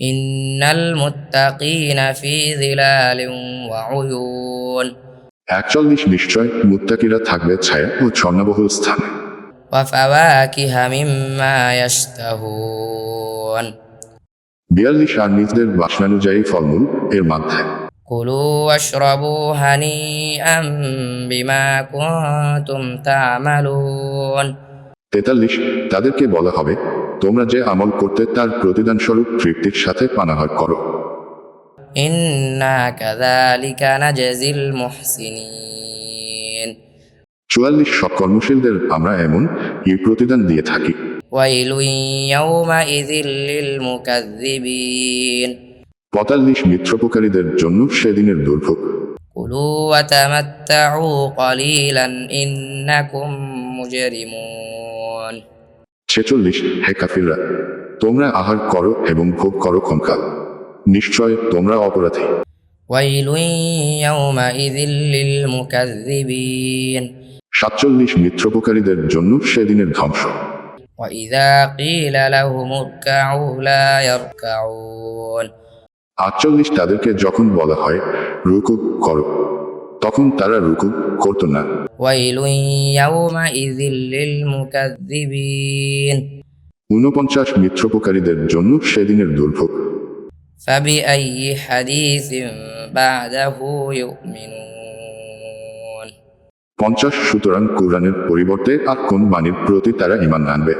ইন্নাল নিশ্চয় মুত্তাকিরা থাকবে ছায়া ও ঝর্ণাবহুল স্থানে। ওয়া আর নিজদের বাসনানুযায়ী ফলমূল এর মধ্যে কুলু হানি আম বিমা কুনতুম তা'মালুন। 43 তাদেরকে বলা হবে তোমরা যে আমল করতে তার প্রতিদান স্বরূপ তৃপ্তির সাথে পানাহার করো। চুয়াল্লিশ সৎকর্মশীলদের আমরা এমন এই প্রতিদান দিয়ে থাকি। পঁয়তাল্লিশ মিত্রপকারীদের জন্য সেদিনের দুর্ভোগ। কুলু ওয়া তামাত্তাউ কলিলান ইন্নাকুম মুজরিমুন। ছেচল্লিশ হে কাফিররা তোমরা আহার করো এবং ভোগ করো ক্ষণকাল নিশ্চয় তোমরা অপরাধী। সাতচল্লিশ মিত্রপকারীদের জন্য সেদিনের ধ্বংস। আটচল্লিশ তাদেরকে যখন বলা হয় রুকু করো। তখন তারা রুকু করত না। ঊনপঞ্চাশ মিত্রপকারীদের জন্য সেদিনের দুর্ভোগ। পঞ্চাশ সুতরাং কোরআনের পরিবর্তে আর কোন বাণীর প্রতি তারা ইমান আনবে?